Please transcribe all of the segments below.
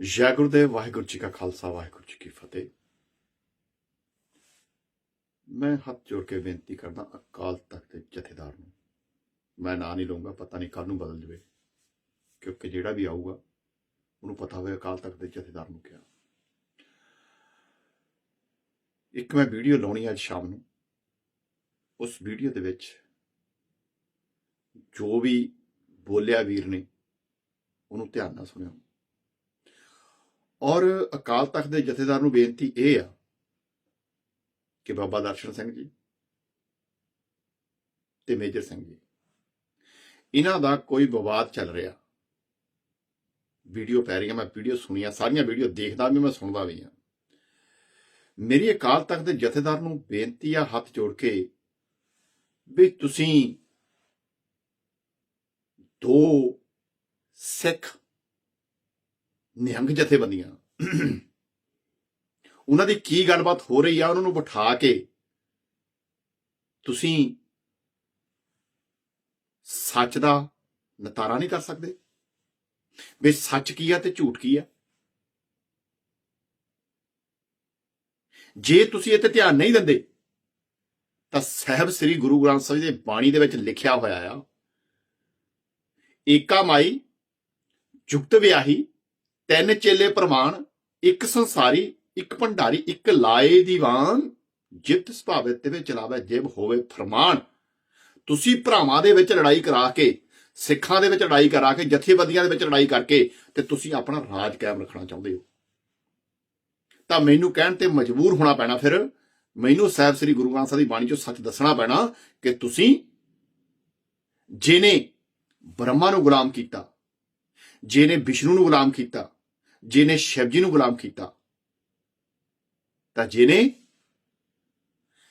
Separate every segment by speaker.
Speaker 1: ਜੈ ਗੁਰਦੇਵ ਵਾਹਿਗੁਰੂ ਜੀ ਕਾ ਖਾਲਸਾ, ਵਾਹਿਗੁਰੂ ਜੀ ਕੀ ਫਤਿਹ। ਮੈਂ ਹੱਥ ਜੋੜ ਕੇ ਬੇਨਤੀ ਕਰਦਾ, ਅਕਾਲ ਤਖਤ ਦੇ ਜਥੇਦਾਰ ਨੂੰ। ਮੈਂ ਨਾਂ ਨਹੀਂ ਲਊਂਗਾ, ਪਤਾ ਨਹੀਂ ਕੱਲ ਨੂੰ ਬਦਲ ਜਵੇ, ਕਿਉਂਕਿ ਜਿਹੜਾ ਵੀ ਆਊਗਾ, ਉਹਨੂੰ ਪਤਾ ਹੋਵੇ ਅਕਾਲ ਤਖਤ ਦੇ ਜਥੇਦਾਰ ਨੂੰ ਕਿਹਾ ਇੱਕ ਮੈਂ ਵੀਡੀਓ ਲਾਉਣੀ ਹੈ ਅੱਜ ਸ਼ਾਮ ਨੂੰ। ਉਸ ਵੀਡੀਓ ਦੇ ਵਿੱਚ ਜੋ ਵੀ ਬੋਲਿਆ ਵੀਰ ਨੇ, ਉਹਨੂੰ ਧਿਆਨ ਨਾਲ ਸੁਣਿਓ। ਔਰ ਅਕਾਲ ਤਖਤ ਦੇ ਜਥੇਦਾਰ ਨੂੰ ਬੇਨਤੀ ਇਹ ਆ ਕਿ ਬਾਬਾ ਦਰਸ਼ਨ ਸਿੰਘ ਜੀ ਤੇ ਮੇਜਰ ਸਿੰਘ ਜੀ, ਇਹਨਾਂ ਦਾ ਕੋਈ ਵਿਵਾਦ ਚੱਲ ਰਿਹਾ। ਵੀਡੀਓ ਪੈ ਰਹੀਆਂ ਮੈਂ ਵੀਡੀਓ ਸੁਣੀਆਂ, ਸਾਰੀਆਂ ਵੀਡੀਓ ਦੇਖਦਾ ਵੀ, ਮੈਂ ਸੁਣਦਾ ਵੀ ਆ। ਮੇਰੀ ਅਕਾਲ ਤਖਤ ਦੇ ਜਥੇਦਾਰ ਨੂੰ ਬੇਨਤੀ ਆ ਹੱਥ ਜੋੜ ਕੇ ਵੀ ਤੁਸੀਂ ਦੋ ਸਿੱਖ ਨਿਹੰਗ ਜਥੇਬੰਦੀਆਂ। ਉਹਨਾਂ ਦੀ ਕੀ ਗੱਲਬਾਤ ਹੋ ਰਹੀ ਆ, ਉਹਨਾਂ ਨੂੰ ਬਿਠਾ ਕੇ ਤੁਸੀਂ ਸੱਚ ਦਾ ਨਤਾਰਾ ਨਹੀਂ ਕਰ ਸਕਦੇ? ਵੀ ਸੱਚ ਕੀ ਆ ਤੇ ਝੂਠ ਕੀ ਆ? ਜੇ ਤੁਸੀਂ ਇੱਥੇ ਧਿਆਨ ਨਹੀਂ ਦਿੰਦੇ, ਤਾਂ ਸਹਿਬ ਸ੍ਰੀ ਗੁਰੂ ਗ੍ਰੰਥ ਸਾਹਿਬ ਜੀ ਦੀ ਬਾਣੀ ਦੇ ਵਿੱਚ ਲਿਖਿਆ ਹੋਇਆ ਆ, ਏਕਾ ਮਾਈ ਜੁਗਤ ਵਿਆਹੀ ਤਿੰਨ ਚੇਲੇ ਪ੍ਰਮਾਣ, ਇੱਕ ਸੰਸਾਰੀ, ਇੱਕ ਭੰਡਾਰੀ, ਇੱਕ ਲਾਏ ਦੀਵਾਨ ਜਿਤ ਸੁਭਾਵੇ ਤੇ ਵਿੱਚ ਚਲਾਵੇ ਜਿਬ ਹੋਵੇ ਫਰਮਾਨ। ਤੁਸੀਂ ਭਰਾਵਾਂ ਦੇ ਵਿੱਚ ਲੜਾਈ ਕਰਾ ਕੇ, ਸਿੱਖਾਂ ਦੇ ਵਿੱਚ ਲੜਾਈ ਕਰਾ ਕੇ, ਜਥੇਬੰਦੀਆਂ ਦੇ ਵਿੱਚ ਲੜਾਈ ਕਰਕੇ ਤੇ ਤੁਸੀਂ ਆਪਣਾ ਰਾਜ ਕਾਇਮ ਰੱਖਣਾ ਚਾਹੁੰਦੇ ਹੋ। ਤਾਂ ਮੈਨੂੰ ਕਹਿਣ ਤੇ ਮਜਬੂਰ ਹੋਣਾ ਪੈਣਾ ਫਿਰ। ਮੈਨੂੰ ਸਾਹਿਬ ਸ੍ਰੀ ਗੁਰੂ ਗ੍ਰੰਥ ਸਾਹਿਬ ਦੀ ਬਾਣੀ ਚੋਂ ਸੱਚ ਦੱਸਣਾ ਪੈਣਾ ਕਿ ਤੁਸੀਂ ਜਿਨੇ ਬ੍ਰਹਮਾ ਨੂੰ ਗੁਲਾਮ ਕੀਤਾ ਜਿਨੇ ਵਿਸ਼ਨੂੰ ਨੂੰ ਗੁਲਾਮ ਕੀਤਾ ਜਿਹਨੇ ਸ਼ਿਵ ਜੀ ਨੂੰ ਗੁਲਾਮ ਕੀਤਾ, ਤਾਂ ਜਿਹਨੇ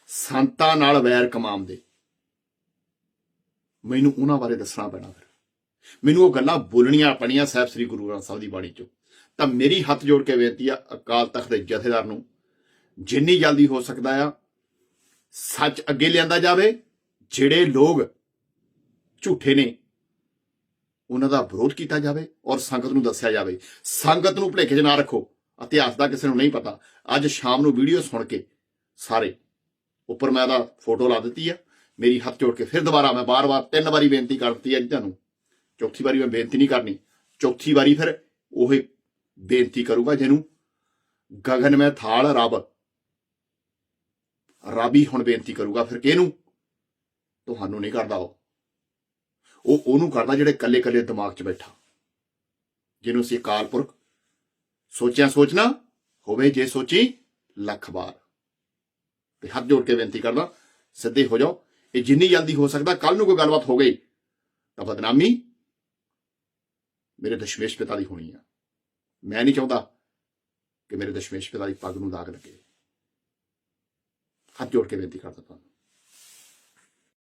Speaker 1: ਸੰਤਾਂ ਨਾਲ ਵੈਰ ਕਮਾਉਂਦੇ ਮੈਨੂੰ ਉਹਨਾਂ ਬਾਰੇ ਦੱਸਣਾ ਪੈਣਾ ਫਿਰ। ਮੈਨੂੰ ਉਹ ਗੱਲਾਂ ਬੋਲਣੀਆਂ ਪਣੀਆਂ ਸਾਹਿਬ ਸ੍ਰੀ ਗੁਰੂ ਗ੍ਰੰਥ ਸਾਹਿਬ ਦੀ ਬਾਣੀ ਚੋਂ। ਤਾਂ ਮੇਰੀ ਹੱਥ ਜੋੜ ਕੇ ਬੇਨਤੀ ਆ ਅਕਾਲ ਤਖਤ ਦੇ ਜਥੇਦਾਰ ਨੂੰ, ਜਿੰਨੀ ਜਲਦੀ ਹੋ ਸਕਦਾ ਆ, ਸੱਚ ਅੱਗੇ ਲਿਆਂਦਾ ਜਾਵੇ, ਜਿਹੜੇ ਲੋਕ ਝੂਠੇ ਨੇ ਉਹਨਾਂ ਦਾ ਵਿਰੋਧ ਕੀਤਾ ਜਾਵੇ ਔਰ ਸੰਗਤ ਨੂੰ ਦੱਸਿਆ ਜਾਵੇ। ਸੰਗਤ ਨੂੰ ਭੁਲੇਖੇ 'ਚ ਨਾ ਰੱਖੋ। ਇਤਿਹਾਸ ਦਾ ਕਿਸੇ ਨੂੰ ਨਹੀਂ ਪਤਾ। ਅੱਜ ਸ਼ਾਮ ਨੂੰ ਵੀਡੀਓ ਸੁਣ ਕੇ ਸਾਰੇ, ਉੱਪਰ ਮੈਂ ਦਾ ਫੋਟੋ ਲਾ ਦਿੱਤੀ ਆ। ਮੇਰੀ ਹੱਥ ਜੋੜ ਕੇ ਫਿਰ ਦੁਬਾਰਾ ਮੈਂ ਬਾਰ-ਬਾਰ ਤਿੰਨ ਵਾਰੀ ਬੇਨਤੀ ਕਰ ਦਿੱਤੀ ਹੈ ਜੀ ਤੁਹਾਨੂੰ। ਚੌਥੀ ਵਾਰੀ ਮੈਂ ਬੇਨਤੀ ਨਹੀਂ ਕਰਨੀ। ਚੌਥੀ ਵਾਰੀ ਫਿਰ ਉਹ ਬੇਨਤੀ ਕਰੂਗਾ ਜਿਹਨੂੰ ਗਗਨ ਮੈਂ ਥਾਲ ਰੱਬ। ਰੱਬ ਹੀ ਹੁਣ ਬੇਨਤੀ ਕਰੂਗਾ ਫਿਰ ਕਿਹਨੂੰ? ਤੁਹਾਨੂੰ ਨਹੀਂ ਕਰਦਾ ਉਹ। ਉਹ ਉਹਨੂੰ ਕਰਦਾ ਜਿਹੜੇ ਕੱਲੇ ਕੱਲੇ ਦਿਮਾਗ 'ਚ ਬੈਠਾ। ਜਿਹਨੂੰ ਅਸੀਂ ਅਕਾਲ ਪੁਰਖ ਸੋਚਿਆ ਸੋਚਣਾ ਹੋਵੇ ਜੇ ਸੋਚੀ ਲੱਖ ਵਾਰ। ਤੇ ਹੱਥ ਜੋੜ ਕੇ ਬੇਨਤੀ ਕਰਦਾ, ਸਿੱਧੇ ਹੋ ਜਾਓ। ਇਹ ਜਿੰਨੀ ਜਲਦੀ ਹੋ ਸਕਦਾ ਕੱਲ ਨੂੰ ਕੋਈ ਗੱਲਬਾਤ ਹੋ ਗਈ, ਤਾਂ ਬਦਨਾਮੀ ਮੇਰੇ ਦਸ਼ਮੇਸ਼ ਪਿਤਾ ਦੀ ਹੋਣੀ ਆ। ਮੈਂ ਨਹੀਂ ਚਾਹੁੰਦਾ ਕਿ ਮੇਰੇ ਦਸ਼ਮੇਸ਼ ਪਿਤਾ ਦੀ ਪੱਗ ਨੂੰ ਦਾਗ ਲੱਗੇ। ਹੱਥ ਜੋੜ ਕੇ ਬੇਨਤੀ ਕਰਦਾ ਤੁਹਾਨੂੰ।